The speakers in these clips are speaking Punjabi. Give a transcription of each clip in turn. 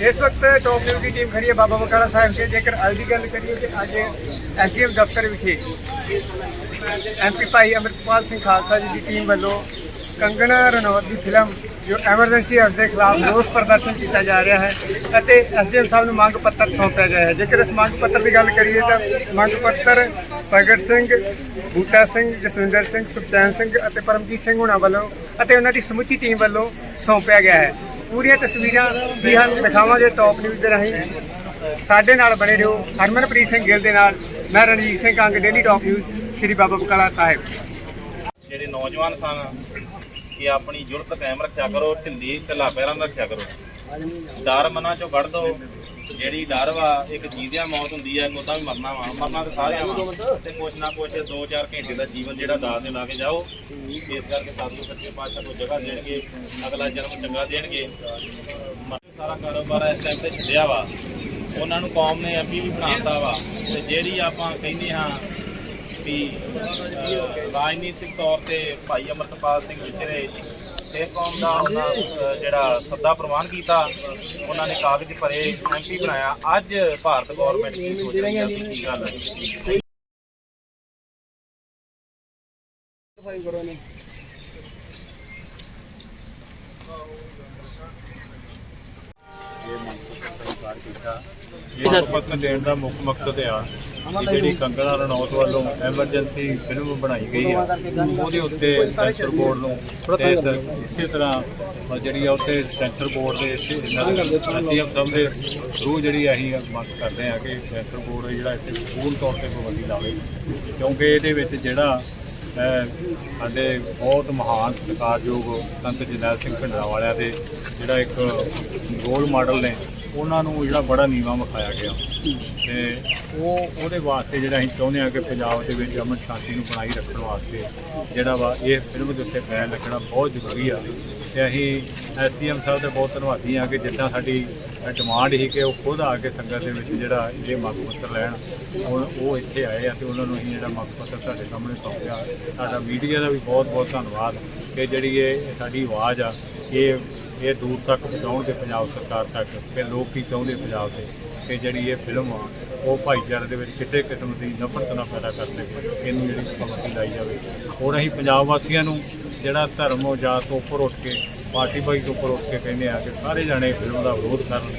ਇਸ ਵਕਤ ਟੌਪ ਨਿਊਜ਼ ਦੀ ਟੀਮ ਖੜੀ ਹੈ ਬਾਬਾ ਬਕਾਲਾ ਸਾਹਿਬ ਦੇ। ਜੇਕਰ ਅੱਜ ਦੀ ਗੱਲ ਕਰੀਏ ਤੇ ਅੱਜ ਐਸਡੀਐਮ ਦਫ਼ਤਰ ਵਿਖੇ ਐਮਪੀ ਭਾਈ ਅਮਰਪਾਲ ਸਿੰਘ ਖਾਲਸਾ ਜੀ ਦੀ ਟੀਮ ਵੱਲੋਂ ਕੰਗਣਾ ਰਣੌਤ ਦੀ ਫਿਲਮ ਜੋ ਐਮਰਜੈਂਸੀ ਹਾਊਸ ਦੇ ਖਿਲਾਫ ਰੋਸ ਪ੍ਰਦਰਸ਼ਨ ਕੀਤਾ ਜਾ ਰਿਹਾ ਹੈ ਅਤੇ ਐਸਡੀਐਮ ਸਾਹਿਬ ਨੂੰ ਮੰਗ ਪੱਤਰ ਸੌਂਪਿਆ ਗਿਆ ਹੈ। ਜੇਕਰ ਇਸ ਮੰਗ ਪੱਤਰ ਦੀ ਗੱਲ ਕਰੀਏ ਤਾਂ ਮੰਗ ਪੱਤਰ ਪ੍ਰਗਟ ਸਿੰਘ, ਬੂਟਾ ਸਿੰਘ, ਜਸਵਿੰਦਰ ਸਿੰਘ, ਸੁਖਚੈਨ ਸਿੰਘ ਅਤੇ ਪਰਮਜੀਤ ਸਿੰਘ ਹੁਣਾਂ ਵੱਲੋਂ ਅਤੇ ਉਹਨਾਂ ਦੀ ਸਮੁੱਚੀ ਟੀਮ ਵੱਲੋਂ ਸੌਂਪਿਆ ਗਿਆ ਹੈ। ਪੂਰੀਆਂ ਤਸਵੀਰਾਂ ਵੀ ਹਨ ਦਿਖਾਵਾਂਗੇ ਟੌਪ ਨਿਊਜ਼ ਦੇ ਰਾਹੀਂ। ਸਾਡੇ ਨਾਲ ਬਣੇ ਰਹੋ ਹਰਮਨਪ੍ਰੀਤ ਸਿੰਘ ਗਿੱਲ ਦੇ ਨਾਲ। ਮੈਂ Ranjit Singh Kang daily top news Shri Baba Bakala Sahib. ਜਿਹੜੇ ਨੌਜਵਾਨ ਸਨ, ਕਿ ਆਪਣੀ ਜੁਰਤ ਕਾਇਮ ਰੱਖਿਆ ਕਰੋ, ਢਿੱਲੀ ਢਿੱਲਾ ਪੈਰਾਂ ਨਾਲ ਰੱਖਿਆ ਕਰੋ। ਡਰ ਮਨਾਂ ਚੋਂ ਕੱਢ ਦੋ ਜਿਹੜੀ ਡਰ ਵਾ, ਇੱਕ ਜੀਦਿਆਂ ਮੌਤ ਹੁੰਦੀ ਹੈ ਉਹਦਾ ਵੀ ਮਰਨਾ ਵਾ। ਮਰਨਾ ਤੇ ਸਾਰਿਆਂ ਵਾ। ਤੇ ਕੁਛ ਨਾ ਕੁਛ 2-4 ਘੰਟੇ ਦਾ ਜੀਵਨ ਜਿਹੜਾ ਦਾਅ ਤੇ ਲਾ ਕੇ ਜਾਓ। ਇਸ ਕਰਕੇ ਸਾਨੂੰ ਸੱਚੇ ਪਾਤਸ਼ਾਹ ਨੂੰ ਜਗ੍ਹਾ ਦੇਣਗੇ, ਅਗਲਾ ਜਨਮ ਚੰਗਾ ਦੇਣਗੇ। ਸਾਰਾ ਕਾਰੋਬਾਰ ਇਸ ਟਾਈਮ ਤੇ ਛੱਡਿਆ ਵਾ। ਉਹਨਾਂ ਨੂੰ ਕੌਮ ਨੇ ਐਮਪੀ ਵੀ ਬਣਾਤਾ ਵਾ। ਤੇ ਜਿਹੜੀ ਆਪਾਂ ਕਹਿੰਦੇ ਹਾਂ ਵੀ ਰਾਜਨੀਤਿਕ ਤੌਰ ਤੇ ਭਾਈ ਅਮਰਤਪਾਲ ਸਿੰਘ ਵਿਚਰੇ ਸਿੱਖ ਕੌਮ ਦਾ ਉਹਨਾਂ ਜਿਹੜਾ ਸੱਦਾ ਪ੍ਰਵਾਨ ਕੀਤਾ ਉਹਨਾਂ ਨੇ ਕਾਗਜ਼ ਭਰੇ ਐਮਪੀ ਬਣਾਇਆ। ਅੱਜ ਭਾਰਤ ਗਵਰਨਮੈਂਟ ਕੀ ਸੋਚ ਰਹੀ ਹੈ? ਕੀ ਗੱਲ ਹੈ? ਇਹ ਪੱਤਰ ਦੇਣ ਦਾ ਮੁੱਖ ਮਕਸਦ ਆ ਕਿ ਜਿਹੜੀ ਕੰਗਣਾ ਰਣੌਤ ਵੱਲੋਂ ਐਮਰਜੈਂਸੀ ਫਿਲਮ ਬਣਾਈ ਗਈ ਆ ਉਹਦੇ ਉੱਤੇ ਸੈਂਸਰ ਬੋਰਡ ਨੂੰ ਤੇ ਇਸ- ਇਸੇ ਤਰ੍ਹਾਂ ਜਿਹੜੀ ਆ ਉੱਤੇ ਸੈਂਸਰ ਬੋਰਡ ਦੇ ਸੀਐਮ ਸਾਹਿਬ ਦੇ ਥਰੂ ਜਿਹੜੀ ਅਸੀਂ ਮੰਗ ਕਰਦੇ ਆ ਕਿ ਸੈਂਸਰ ਬੋਰਡ ਜਿਹੜਾ ਇੱਥੇ ਪੂਰਨ ਤੌਰ ਤੇ ਪਾਬੰਦੀ ਲਾਵੇ ਕਿਉਂਕਿ ਇਹਦੇ ਵਿੱਚ ਜਿਹੜਾ ਅ, ਸਾਡੇ ਬਹੁਤ ਮਹਾਨ ਸਤਿਕਾਰਯੋਗ ਸੰਤ ਜਰਨੈਲ ਸਿੰਘ ਭਿੰਡਰਾਂ ਵਾਲਿਆਂ ਦੇ ਜਿਹੜਾ ਇੱਕ ਰੋਲ ਮਾਡਲ ਨੇ ਉਹਨਾਂ ਨੂੰ ਜਿਹੜਾ ਬੜਾ ਨੀਵਾ ਵਿਖਾਇਆ ਗਿਆ। ਤੇ ਉਹ, ਉਹਦੇ ਵਾਸਤੇ ਜਿਹੜਾ ਅਸੀਂ ਚਾਹੁੰਦੇ ਹਾਂ ਕਿ ਪੰਜਾਬ ਦੇ ਵਿੱਚ ਅਮਨ ਸ਼ਾਂਤੀ ਨੂੰ ਬਣਾਈ ਰੱਖਣ ਵਾਸਤੇ ਜਿਹੜਾ ਵਾ ਇਹ ਫਿਲਮ ਦੇ ਉੱਤੇ ਬੈਨ ਲੱਗਣਾ ਬਹੁਤ ਜ਼ਰੂਰੀ ਆ। ਤੇ ਅਸੀਂ ਐਸਡੀਐਮ ਸਾਹਿਬ ਦੇ ਬਹੁਤ ਧੰਨਵਾਦੀ ਆ ਕਿ ਜਿੱਦਾਂ ਸਾਡੀ ਡਿਮਾਂਡ ਸੀ ਕਿ ਉਹ ਖੁਦ ਆ ਕੇ ਸੰਗਤ ਦੇ ਵਿੱਚ ਜਿਹੜਾ ਇਹ ਮੰਗ ਪੱਤਰ ਲੈਣ, ਉਹ ਉਹ ਇੱਥੇ ਆਏ ਆ ਤੇ ਉਹਨਾਂ ਨੂੰ ਅਸੀਂ ਜਿਹੜਾ ਮੰਗ ਪੱਤਰ ਸਾਡੇ ਸਾਹਮਣੇ ਸੌਂਪਿਆ। ਸਾਡਾ ਮੀਡੀਆ ਦਾ ਵੀ ਬਹੁਤ ਬਹੁਤ ਧੰਨਵਾਦ ਕਿ ਜਿਹੜੀ ਇਹ ਸਾਡੀ ਆਵਾਜ਼ ਆ, ਇਹ ਇਹ ਦੂਰ ਤੱਕ ਪਹੁੰਚਾਉਣਗੇ ਪੰਜਾਬ ਸਰਕਾਰ ਤੱਕ, ਕਿ ਲੋਕ ਕੀ ਚਾਹੁੰਦੇ ਪੰਜਾਬ ਦੇ ਕਿ ਜਿਹੜੀ ਇਹ ਫਿਲਮ ਆ ਉਹ ਭਾਈਚਾਰੇ ਦੇ ਵਿੱਚ ਕਿਸੇ ਕਿਸਮ ਦੀ ਨਫ਼ਰਤ ਨਾ ਪੈਦਾ ਕਰ ਸਕੇ ਇਹਨੂੰ ਜਿਹੜੀ ਪਾਬੰਦੀ ਲਾਈ ਜਾਵੇ। ਹੋਰ ਅਸੀਂ ਪੰਜਾਬ ਵਾਸੀਆਂ ਨੂੰ ਜਿਹੜਾ ਧਰਮ ਜਾਤ ਤੋਂ ਉੱਪਰ ਉੱਠ ਕੇ ਪਾਰਟੀ ਬਾਈ ਤੋਂ ਉੱਪਰ ਉੱਠ ਕੇ ਕਹਿੰਦੇ ਆ ਕਿ ਸਾਰੇ ਜਾਣੇ ਫਿਲਮ ਦਾ ਵਿਰੋਧ ਕਰਨ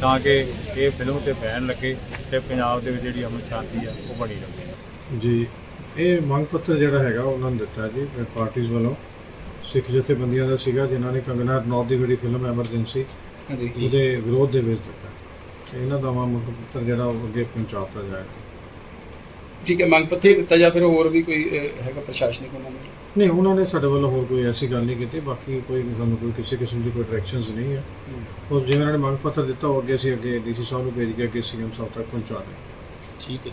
ਤਾਂ ਕਿ ਇਹ ਫਿਲਮ ਤੇ ਬੈਨ ਲੱਗੇ ਤੇ ਪੰਜਾਬ ਦੇ ਵਿੱਚ ਜਿਹੜੀ ਅਮਨ ਸ਼ਾਂਤੀ ਆ ਉਹ ਬਣੀ ਰਹੇ। ਜੀ ਇਹ ਮੰਗ ਪੱਤਰ ਜਿਹੜਾ ਹੈਗਾ ਉਹਨਾਂ ਨੇ ਦਿੱਤਾ ਜੀ ਪਾਰਟੀਆਂ ਵੱਲੋਂ। ਸਿੱਖ ਜਥੇਬੰਦੀਆਂ ਦਾ ਸੀਗਾ ਜਿਨ੍ਹਾਂ ਨੇ ਕੰਗਨਾ ਰਣੌਤ ਦੀ ਜਿਹੜੀ ਫਿਲਮ ਐਮਰਜੈਂਸੀ ਹਾਂਜੀ। ਉਹਦੇ ਵਿਰੋਧ ਦੇ ਵਿੱਚ ਦਿੱਤਾ। ਤੇ ਇਹਨਾਂ ਦਾ ਮੰਗ ਪੱਤਰ ਜਿਹੜਾ ਉਹ ਅੱਗੇ ਪਹੁੰਚਾਤਾ ਜਾਏਗਾ ਠੀਕ ਹੈ ਮੰਗ ਪੱਤਰ ਦਿੱਤਾ ਜਾਂ ਫਿਰ ਹੋਰ ਵੀ ਕੋਈ ਅਹ, ਹੈਗਾ ਪ੍ਰਸ਼ਾਸਨਿਕ ਉਹਨਾਂ ਨੂੰ ਨਹੀਂ ਉਹਨਾਂ ਨੇ ਸਾਡੇ ਵੱਲੋਂ ਹੋਰ ਕੋਈ ਐਸੀ ਗੱਲ ਨਹੀਂ ਕੀਤੀ ਬਾਕੀ ਕੋਈ ਸਾਨੂੰ ਕੋਈ ਕਿਸੇ ਕਿਸਮ ਦੀ ਕੋਈ ਡਾਇਰੈਕਸ਼ਨਸ ਨਹੀਂ ਹੈ। ਔਰ ਜਿਵੇਂ ਉਹਨਾਂ ਨੇ ਮੰਗ ਪੱਤਰ ਦਿੱਤਾ ਉਹ ਅੱਗੇ ਅਸੀਂ ਅੱਗੇ ਡੀਸੀ ਸਾਹਿਬ ਨੂੰ ਭੇਜ ਕੇ ਅੱਗੇ ਸੀਐਮ ਸਾਹਿਬ ਤੱਕ ਪਹੁੰਚਾ ਦੇਵਾਂਗੇ ਠੀਕ ਹੈ।